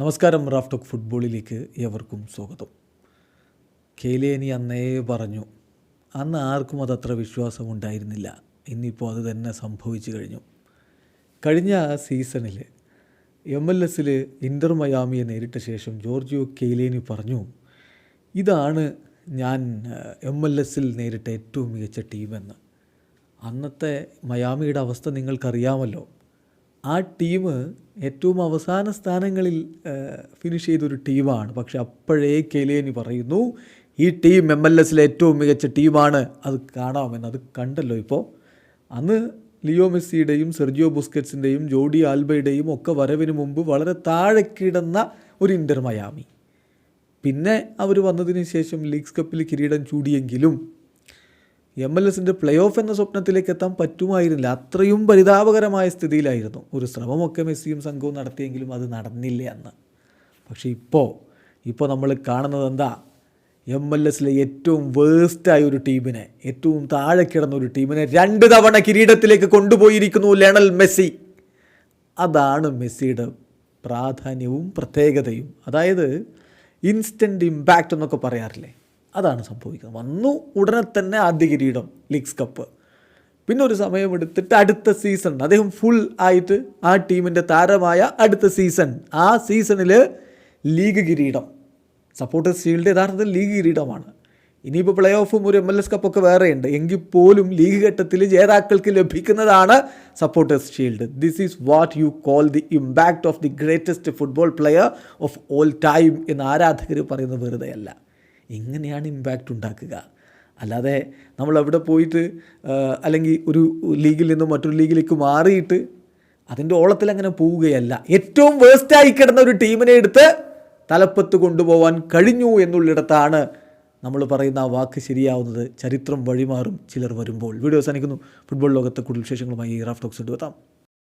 നമസ്കാരം റാഫ് റാഫ്റ്റോക്ക് ഫുട്ബോളിലേക്ക് ഏവർക്കും സ്വാഗതം. കേലേനി അന്നേ പറഞ്ഞു. അന്ന് ആർക്കും അതത്ര വിശ്വാസം വിശ്വാസമുണ്ടായിരുന്നില്ല. ഇന്നിപ്പോൾ അത് തന്നെ സംഭവിച്ചു കഴിഞ്ഞു. കഴിഞ്ഞ സീസണിൽ എം എൽ എസിൽ ഇന്റർ മയാമിയെ നേരിട്ട ശേഷം ജോർജിയോ കെയ്ലേനി പറഞ്ഞു ഇതാണ് ഞാൻ എം എൽ എസിൽ നേരിട്ട ഏറ്റവും മികച്ച ടീമെന്ന്. അന്നത്തെ മയാമിയുടെ അവസ്ഥ നിങ്ങൾക്കറിയാമല്ലോ. ആ ടീം ഏറ്റവും അവസാന സ്ഥാനങ്ങളിൽ ഫിനിഷ് ചെയ്തൊരു ടീമാണ്. പക്ഷെ അപ്പോഴേ കെലേനി പറയുന്നു ഈ ടീം എം എൽ എസിലെ ഏറ്റവും മികച്ച ടീമാണ്. അത് കാണാമെന്ന്. അത് കണ്ടല്ലോ ഇപ്പോൾ അന്ന് ലിയോ മെസ്സിയുടെയും സെർജിയോ ബുസ്കറ്റ്സിന്റെയും ജോഡി ആൽബയുടെയും ഒക്കെ വരവിന് മുമ്പ് വളരെ താഴെ കിടന്ന ഒരു ഇന്റർ മയാമി. പിന്നെ അവർ വന്നതിന് ശേഷം ലീഗ്സ് കപ്പിൽ കിരീടം ചൂടിയെങ്കിലും എം എൽ എസിന്റെ പ്ലേ ഓഫ് എന്ന സ്വപ്നത്തിലേക്ക് എത്താൻ പറ്റുമായിരുന്നില്ല. അത്രയും പരിതാപകരമായ സ്ഥിതിയിലായിരുന്നു. ഒരു ശ്രമമൊക്കെ മെസ്സിയും സംഘവും നടത്തിയെങ്കിലും അത് നടന്നില്ല അന്ന്. പക്ഷേ ഇപ്പോൾ ഇപ്പോൾ നമ്മൾ കാണുന്നത് എന്താ? എം എൽ എസിലെ ഏറ്റവും വേസ്റ്റായ ഒരു ടീമിനെ ഏറ്റവും താഴെ കിടന്ന ഒരു ടീമിനെ രണ്ട് തവണ കിരീടത്തിലേക്ക് കൊണ്ടുപോയിരിക്കുന്നു ലയണൽ മെസ്സി. അതാണ് മെസ്സിയുടെ പ്രാധാന്യവും പ്രത്യേകതയും. അതായത് ഇൻസ്റ്റന്റ് ഇമ്പാക്റ്റ് എന്നൊക്കെ പറയാറില്ലേ? അതാണ് സംഭവിക്കുന്നത്. വന്നു ഉടനെ തന്നെ ആദ്യ കിരീടം ലീഗ്സ് കപ്പ് പിന്നെ ഒരു സമയമെടുത്തിട്ട് അടുത്ത സീസൺ അദ്ദേഹം ഫുൾ ആയിട്ട് ആ ടീമിന്റെ താരമായ അടുത്ത സീസൺ ആ സീസണിൽ ലീഗ് കിരീടം. സപ്പോർട്ടേഴ്സ് ഷീൽഡ് യഥാർത്ഥത്തിൽ ലീഗ് കിരീടമാണ്. ഇനിയിപ്പോൾ പ്ലേ ഓഫും ഒരു എം എൽ എസ് കപ്പൊക്കെ വേറെയുണ്ട്. എങ്കിൽ പോലും ലീഗ് ഘട്ടത്തിൽ ജേതാക്കൾക്ക് ലഭിക്കുന്നതാണ് supporters shield this is what you call the impact of the greatest football player of all time എന്ന് ആരാധകർ പറയുന്നത് വെറുതെയല്ല. ഇങ്ങനെയാണ് ഇമ്പാക്റ്റ് ഉണ്ടാക്കുക? അല്ലാതെ നമ്മൾ അവിടെ പോയിട്ട് അല്ലെങ്കിൽ ഒരു ലീഗിൽ നിന്നും മറ്റൊരു ലീഗിലേക്ക് മാറിയിട്ട് അതിന്റെ ഓളത്തിൽ അങ്ങനെ പോവുകയല്ല. ഏറ്റവും വേസ്റ്റായി കിടന്ന ഒരു ടീമിനെ എടുത്ത് തലപ്പത്ത് കൊണ്ടുപോകാൻ കഴിഞ്ഞു എന്നുള്ളിടത്താണ് നമ്മൾ പറയുന്ന ആ വാക്ക് ശരിയാവുന്നത്. ചരിത്രം വഴിമാറും ചിലർ വരുമ്പോൾ. വീഡിയോ അവസാനിക്കുന്നു. ഫുട്ബോൾ ലോകത്തെ കൂടുതൽ വിശേഷങ്ങളുമായി റാഫ് ടോക്സ് കൊണ്ടുവെത്താം.